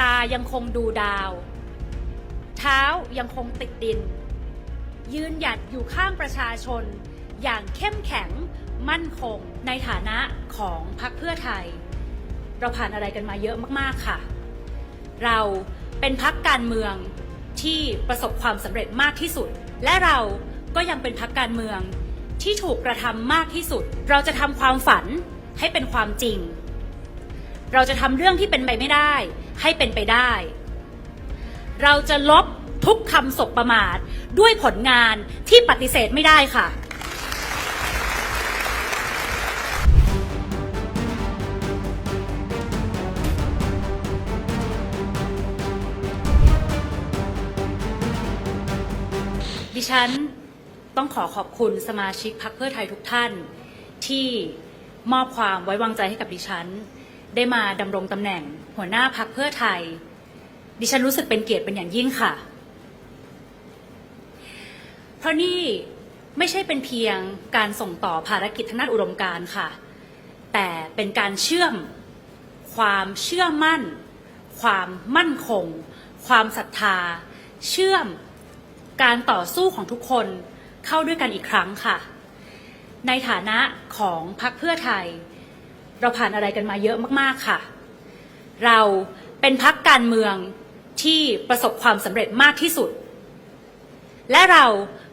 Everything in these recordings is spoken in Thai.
ตายังคงดูดาว เท้ายังคงติดดิน ยืนหยัดอยู่ข้างประชาชน อย่างเข้มแข็ง มั่นคง ในฐานะของพรรคเพื่อไทย เราผ่านอะไรกันมาเยอะมากๆค่ะ เราเป็นพรรคการเมืองที่ประสบความสำเร็จมากที่สุด และเราก็ยังเป็นพรรคการเมืองที่ถูกกระทำมากที่สุด เราจะทำความฝันให้เป็นความจริง เราจะทำเรื่องที่เป็นไปไม่ได้ ให้เป็นไปได้ เราจะลบทุกคำสบประมาทด้วยผลงานที่ปฏิเสธไม่ได้ค่ะดิฉันต้องขอขอบคุณสมาชิกพรรคเพื่อไทยทุกท่าน ที่มอบความไว้วางใจให้กับดิฉัน ได้มาดำรงตำแหน่งหัวหน้าพรรคเพื่อไทย ดิฉันรู้สึกเป็นเกียรติเป็นอย่างยิ่งค่ะ เพราะนี่ไม่ใช่เป็นเพียงการส่งต่อภารกิจทางด้านอุดมการค่ะ แต่เป็นการเชื่อมความเชื่อมั่น ความมั่นคง ความศรัทธา เชื่อมการต่อสู้ของทุกคนเข้าด้วยกันอีกครั้งค่ะ ในฐานะของพรรคเพื่อไทย เราผ่านอะไรกันมาเยอะมากๆค่ะ เราเป็นพรรคการเมืองที่ประสบความสำเร็จมากที่สุด และเรา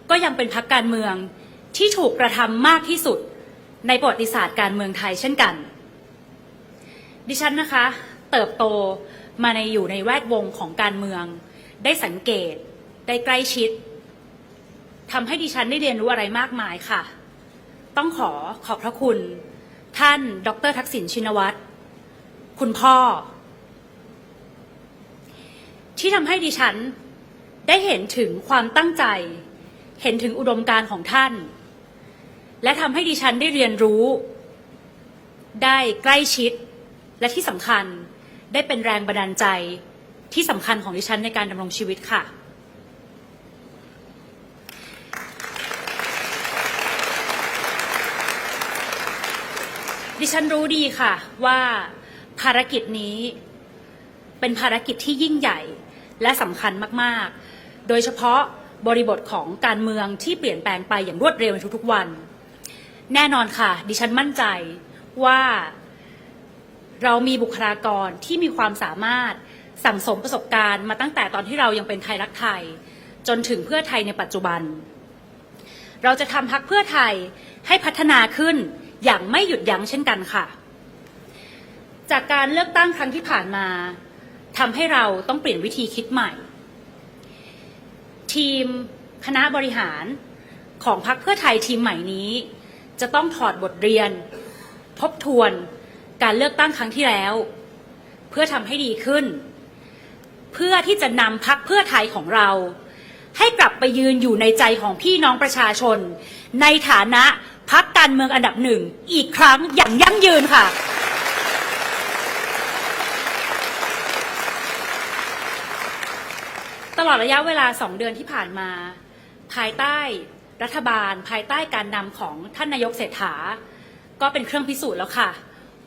ก็ยังเป็นพรรคการเมืองที่ถูกกระทำมากที่สุดในประวัติศาสตร์การเมืองไทยเช่นกัน ดิฉันนะคะ เติบโตมาในอยู่ในแวดวงของการเมือง ได้สังเกต ได้ใกล้ชิดทำให้ดิฉันได้เรียนรู้อะไรมากมายค่ะ ต้องขอขอบพระคุณ ท่านดรทักษิณชินวัตร คุณพ่อ ที่ทำให้ดิฉันได้เห็นถึงความตั้งใจ เห็นถึงอุดมการณ์ของท่าน และทำให้ดิฉันได้เรียนรู้ ได้ใกล้ชิด และที่สำคัญได้เป็นแรงบันดาลใจที่สำคัญของดิฉันในการดำรงชีวิตค่ะ ดิฉันรู้ดีค่ะว่าภารกิจนี้เป็นภารกิจที่ยิ่งใหญ่และสำคัญมากๆ โดยเฉพาะบริบทของการเมืองที่เปลี่ยนแปลงไปอย่างรวดเร็วในทุกๆวัน แน่นอนค่ะ ดิฉันมั่นใจว่าเรามีบุคลากรที่มีความสามารถสั่งสมประสบการณ์มาตั้งแต่ตอนที่เรายังเป็นไทยรักไทย จนถึงเพื่อไทยในปัจจุบัน เราจะทำพักเพื่อไทยให้พัฒนาขึ้น อย่างไม่หยุดยั้งเช่นกันค่ะ จากการเลือกตั้งครั้งที่ผ่านมาทำให้เราต้องเปลี่ยนวิธีคิดใหม่ ทีมคณะบริหารของพรรคเพื่อไทยทีมใหม่นี้ จะต้องถอดบทเรียน ทบทวนการเลือกตั้งครั้งที่แล้ว เพื่อทำให้ดีขึ้น เพื่อที่จะนำพักเพื่อไทยของเรา ให้กลับไปยืนอยู่ในใจของพี่น้องประชาชน ในฐานะพักการเมืองอันดับหนึ่งอีกครั้งอย่างยั่งยืนค่ะ ตลอดระยะเวลาสองเดือนที่ผ่านมา ภายใต้รัฐบาล ภายใต้การนำของท่านนายกเศรษฐา ก็เป็นเครื่องพิสูจน์แล้วค่ะ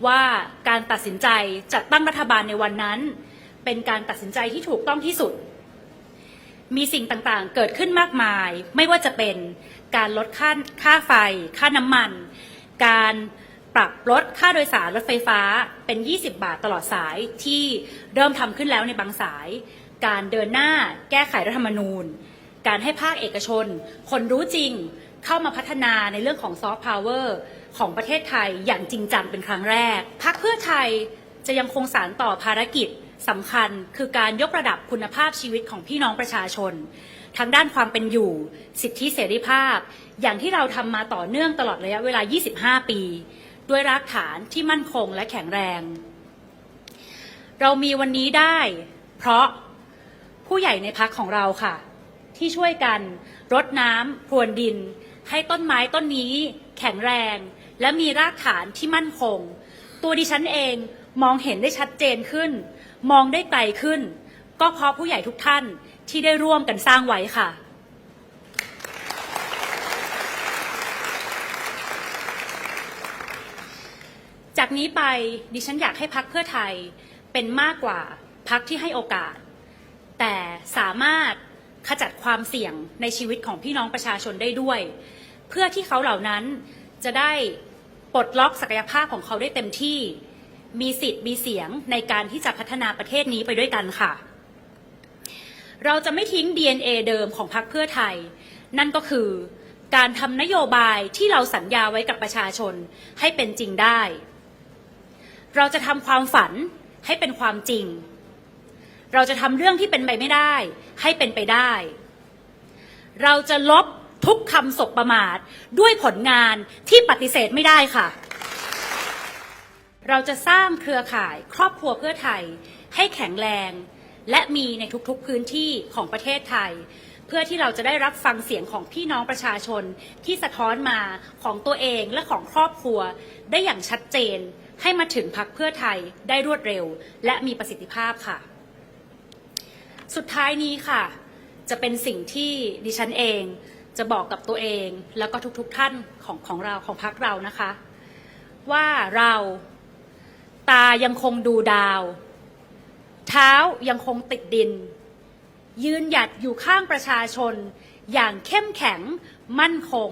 ว่าการตัดสินใจจัดตั้งรัฐบาลในวันนั้น เป็นการตัดสินใจที่ถูกต้องที่สุด มีสิ่งต่างๆ เกิดขึ้นมากมาย ไม่ว่าจะเป็นการลดค่าค่าไฟ ค่าน้ำมัน การปรับลดค่าโดยสารรถไฟฟ้าเป็น 20 บาทตลอดสายที่เริ่มทำขึ้นแล้วในบางสาย การเดินหน้าแก้ไขรัฐธรรมนูญ การให้ภาคเอกชน คนรู้จริงเข้ามาพัฒนาในเรื่องของซอฟต์พาวเวอร์ของประเทศไทยอย่างจริงจังเป็นครั้งแรกพักเพื่อไทยจะยังคงสารต่อภารกิจ สำคัญคือการยกระดับคุณภาพชีวิตของพี่น้องประชาชน ทั้งด้านความเป็นอยู่ สิทธิเสรีภาพ อย่างที่เราทำมาต่อเนื่องตลอดระยะเวลา 25 ปี ด้วยรากฐานที่มั่นคงและแข็งแรง เรามีวันนี้ได้ เพราะผู้ใหญ่ในพักของเราค่ะ ที่ช่วยกันรดน้ำพรวนดิน ให้ต้นไม้ต้นนี้ แข็งแรง และมีรากฐานที่มั่นคง ตัวดิฉันเอง มองเห็นได้ชัดเจนขึ้น มองได้ไกลขึ้น ก็เพราะผู้ใหญ่ทุกท่านที่ได้ร่วมกันสร้างไว้ค่ะ จากนี้ไปดิฉันอยากให้พักเพื่อไทยเป็นมากกว่าพักที่ให้โอกาส แต่สามารถขจัดความเสี่ยงในชีวิตของพี่น้องประชาชนได้ด้วย เพื่อที่เขาเหล่านั้นจะได้ปลดล็อกศักยภาพของเขาได้เต็มที่ มีสิทธิ์มีเสียงในการที่จะพัฒนาประเทศนี้ไปด้วยกันค่ะ เราจะไม่ทิ้ง DNA เดิมของพรรคเพื่อไทย นั่นก็คือการทำนโยบายที่เราสัญญาไว้กับประชาชนให้เป็นจริงได้ เราจะทำความฝันให้เป็นความจริง เราจะทำเรื่องที่เป็นไปไม่ได้ ให้เป็นไปได้ เราจะลบทุกคำสบประมาทด้วยผลงานที่ปฏิเสธไม่ได้ค่ะ เราจะสร้างเครือข่ายครอบครัวเพื่อไทย ให้แข็งแรง และมีในทุกๆพื้นที่ของประเทศไทย เพื่อที่เราจะได้รับฟังเสียงของพี่น้องประชาชนที่สะท้อนมาของตัวเองและของครอบครัว ได้อย่างชัดเจน ให้มาถึงพักเพื่อไทยได้รวดเร็ว และมีประสิทธิภาพค่ะ สุดท้ายนี้ค่ะ จะเป็นสิ่งที่ดิฉันเองจะบอกกับตัวเองแล้วก็ทุกๆท่านของของเราของพักเรานะคะ ว่าเรา ตายังคงดูดาว เท้ายังคงติดดิน ยืนหยัดอยู่ข้างประชาชน อย่างเข้มแข็งมั่นคง